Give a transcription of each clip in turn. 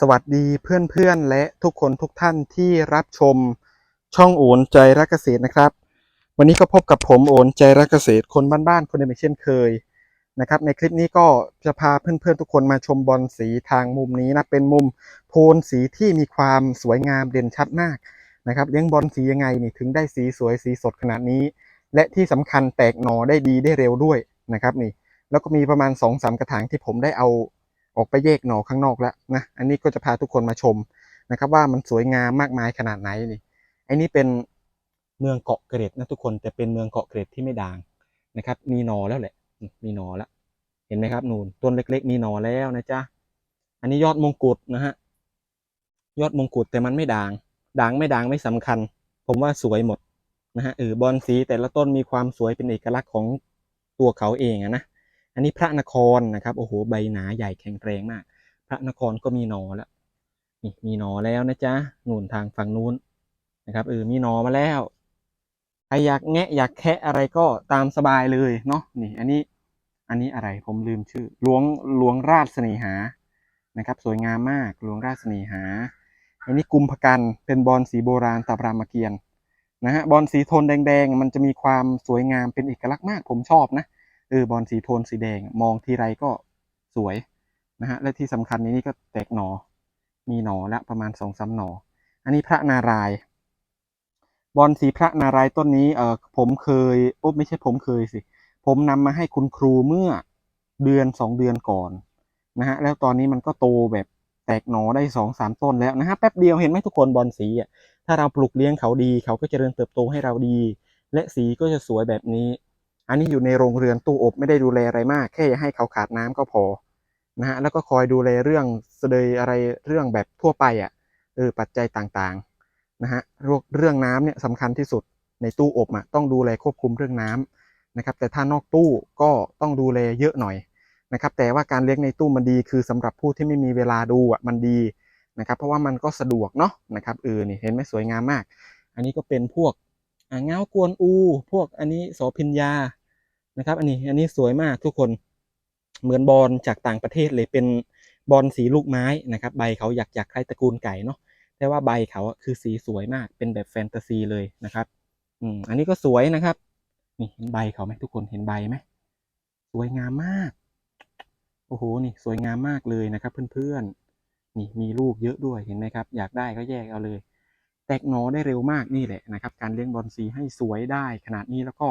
สวัสดีเพื่อนๆ และทุกคนทุกท่านที่รับชมช่องโอนใจรักเกษตรนะครับ วันนี้ก็พบกับผมโอนใจรักเกษตรคนบ้านๆคนเดิมอีกเช่นเคยนะครับ ในคลิปนี้ก็จะพาเพื่อนๆทุกคนมาชมบอลสีทางมุมนี้นะเป็นมุมโทนสีที่มีความสวยงามเด่นชัดมากนะครับเลี้ยงบอลสียังไงนี่ถึงได้สีสวยสีสดขนาดนี้ และที่สำคัญแตกหน่อได้ดีได้เร็วด้วยนะครับนี่แล้วก็มีประมาณ2อสากระถางที่ผมได้เอา ออกไปแยกหน่อข้างนอกแล้วนะ อันนี้ก็จะพาทุกคนมาชมนะครับ ว่ามันสวยงามมากมายขนาดไหนนี่ไอ้นี่เป็นเมืองเกาะเกร็ดนะทุกคนแต่เป็นเมืองเกาะเกร็ดที่ไม่ด่างนะครับ มีหนอแล้วแหละ มีหนอแล้ว เห็นไหมครับนูนต้นเล็ก ๆ มีหนอแล้วนะจ๊ะ อันนี้ยอดมงกุฎนะฮะ ยอดมงกุฎแต่มันไม่ด่าง ด่างไม่ด่างไม่สำคัญ ผมว่าสวยหมดนะฮะเออบอลสีแต่ละต้นมีความสวยเป็นเอกลักษณ์ของตัวเขาเองอะนะ อันนี้พระนครนะครับโอ้โหใบหนาใหญ่แข็งแรงมาก พระนครก็มีหนอแล้วนี่มีหนอแล้วนะจ๊ะนู่นทางฝั่งนู้นนะครับเออมีหนอมาแล้วใครอยากแงะอยากแคะอะไรก็ตามสบายเลยเนาะนี่อันนี้อันนี้อะไรผมลืมชื่อหลวงหลวงราชเสน่หานะครับ สวยงามมากหลวงราชเสน่หาอันนี้กุมภกันเป็นบอลสีโบราณตาบรามเกียรตินะฮะบอลสีโทนแดงๆ มันจะมีความสวยงามเป็นเอกลักษณ์มากผมชอบนะ ออบอลสีโทนสีแดง มองทีไรก็สวยนะฮะและที่สำคัญในนี้ก็แตกหนอ มีหนอละประมาณสองสามหนอ อันนี้พระนารายบอลสีพระนารายต้นนี้เออผมเคยโอ้ไม่ใช่ผมเคยสิ ผมนำมาให้คุณครูเมื่อเดือนสองเดือนก่อนนะฮะแล้วตอนนี้มันก็โตแบบแตกหนอได้สองสามต้นแล้วนะฮะแป๊บเดียวเห็นไหมทุกคนบอลสีอะถ้าเราปลูกเลี้ยงเขาดี เขาก็จะเจริญเติบโตให้เราดี และสีก็จะสวยแบบนี้ อันนี้อยู่ในโรงเรือนตู้อบไม่ได้ดูแลอะไรมาก แค่ให้เขาขาดน้ำก็พอนะฮะแล้วก็คอยดูแลเรื่องเสดยอะไรเรื่องแบบทั่วไปอะเออปัจจัยต่างๆนะฮะเรื่องเรื่องน้ำเนี่ยสำคัญที่สุดในตู้อบอะต้องดูแลควบคุมเรื่องน้ำนะครับแต่ถ้านอกตู้ก็ต้องดูแลเยอะหน่อยนะครับแต่ว่าการเลี้ยงในตู้มันดีคือสำหรับผู้ที่ไม่มีเวลาดูอะมันดีนะครับเพราะว่ามันก็สะดวกเนาะนะครับเออนี่เห็นไหมสวยงามมาก อันนี้ก็เป็นพวก เงากวนอู พวกอันนี้โสพิญญานะครับ อันนี้อันนี้สวยมากทุกคนเหมือนบอลจากต่างประเทศเลยเป็นบอลสีลูกไม้นะครับ ใบเขาอยากอยากคล้ายตระกูลไก่เนาะแต่ว่าใบเขาคือสีสวยมากเป็นแบบแฟนตาซีเลยนะครับอืมอันนี้ก็สวยนะครับนี่เห็นใบเขาไหมทุกคนเห็นใบไหมสวยงามมากโอ้โหนี่สวยงามมากเลยนะครับ เพื่อนๆนี่มีลูกเยอะด้วยเห็นไหมครับ อยากได้ก็แยกเอาเลย แตกหนอได้เร็วมากนี่แหละนะครับ การเลี้ยงบอลสีให้สวยได้ขนาดนี้แล้วก็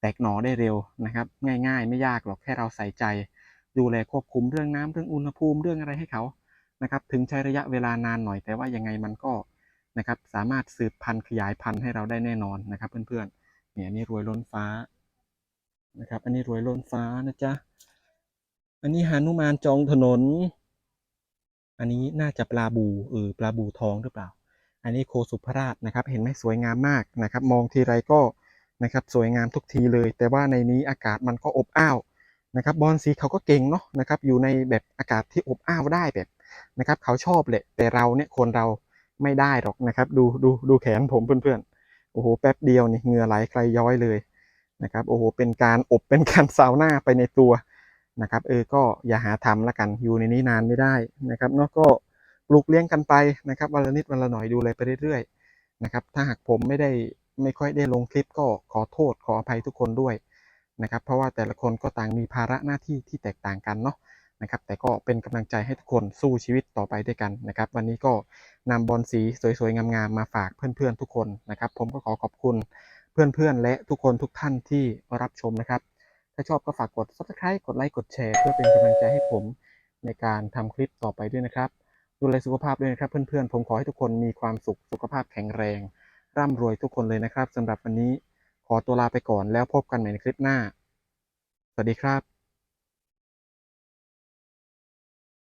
แตกหนอได้เร็วนะครับ ง่าย ๆ ไม่ยากหรอกแค่เราใส่ใจดูแลควบคุมเรื่องน้ำเรื่องอุณหภูมิเรื่องอะไรให้เขานะครับ ถึงใช้ระยะเวลานานหน่อยแต่ว่ายังไงมันก็นะครับ สามารถสืบพันธุ์ขยายพันธุ์ให้เราได้แน่นอนนะครับ เพื่อนๆเนี่ยอันนี้รวยล้นฟ้านะครับ อันนี้รวยล้นฟ้านะจ๊ะอันนี้หานุมานจองถนน อันนี้น่าจะปลาบูเออปลาบูทองหรือเปล่า อันนี้โคสุภราชนะครับ เห็นไหมสวยงามมากนะครับ มองทีไรก็นะครับสวยงามทุกทีเลย แต่ว่าในนี้อากาศมันก็อบอ้าวนะครับบอลสีเขาก็เก่งเนาะนะครับ อยู่ในแบบอากาศที่อบอ้าวได้แบบนะครับ เขาชอบแหละแต่เราเนี่ยคนเราไม่ได้หรอกนะครับ ดูดูดูแขนผมเพื่อนๆโอ้โหแป๊บเดียวนี่เหงื่อไหลใครย้อยเลยนะครับโอ้โหเป็นการอบเป็นการซาวน่าไปในตัวนะครับ เออก็อย่าหาทำละกันอยู่ในนี้นานไม่ได้นะครับเนาะก็ ปลูกเลี้ยงกันไปนะครับวันละนิดวันละหน่อยดูแลไปเรื่อยๆนะครับถ้าหากผมไม่ได้ไม่ค่อยได้ลงคลิปก็ขอโทษขออภัยทุกคนด้วยนะครับเพราะว่าแต่ละคนก็ต่างมีภาระหน้าที่ที่แตกต่างกันเนาะนะครับแต่ก็เป็นกำลังใจให้ทุกคนสู้ชีวิตต่อไปด้วยกันนะครับวันนี้ก็นำบอลสีสวยๆงามๆมาฝากเพื่อนๆทุกคนนะครับผมก็ขอขอบคุณเพื่อนๆและทุกคนทุกท่านที่รับชมนะครับ ถ้าชอบก็ฝากกด subscribe กดไลค์กดแชร์เพื่อเป็นกำลังใจให้ผมในการทำคลิปต่อไปด้วยนะครับ ดูแลสุขภาพด้วยนะครับ เพื่อนๆ ผมขอให้ทุกคนมีความสุขสุขภาพแข็งแรง ร่ำรวยทุกคนเลยนะครับสำหรับวันนี้ขอตัวลาไปก่อนแล้วพบกันใหม่ในคลิปหน้า สวัสดีครับ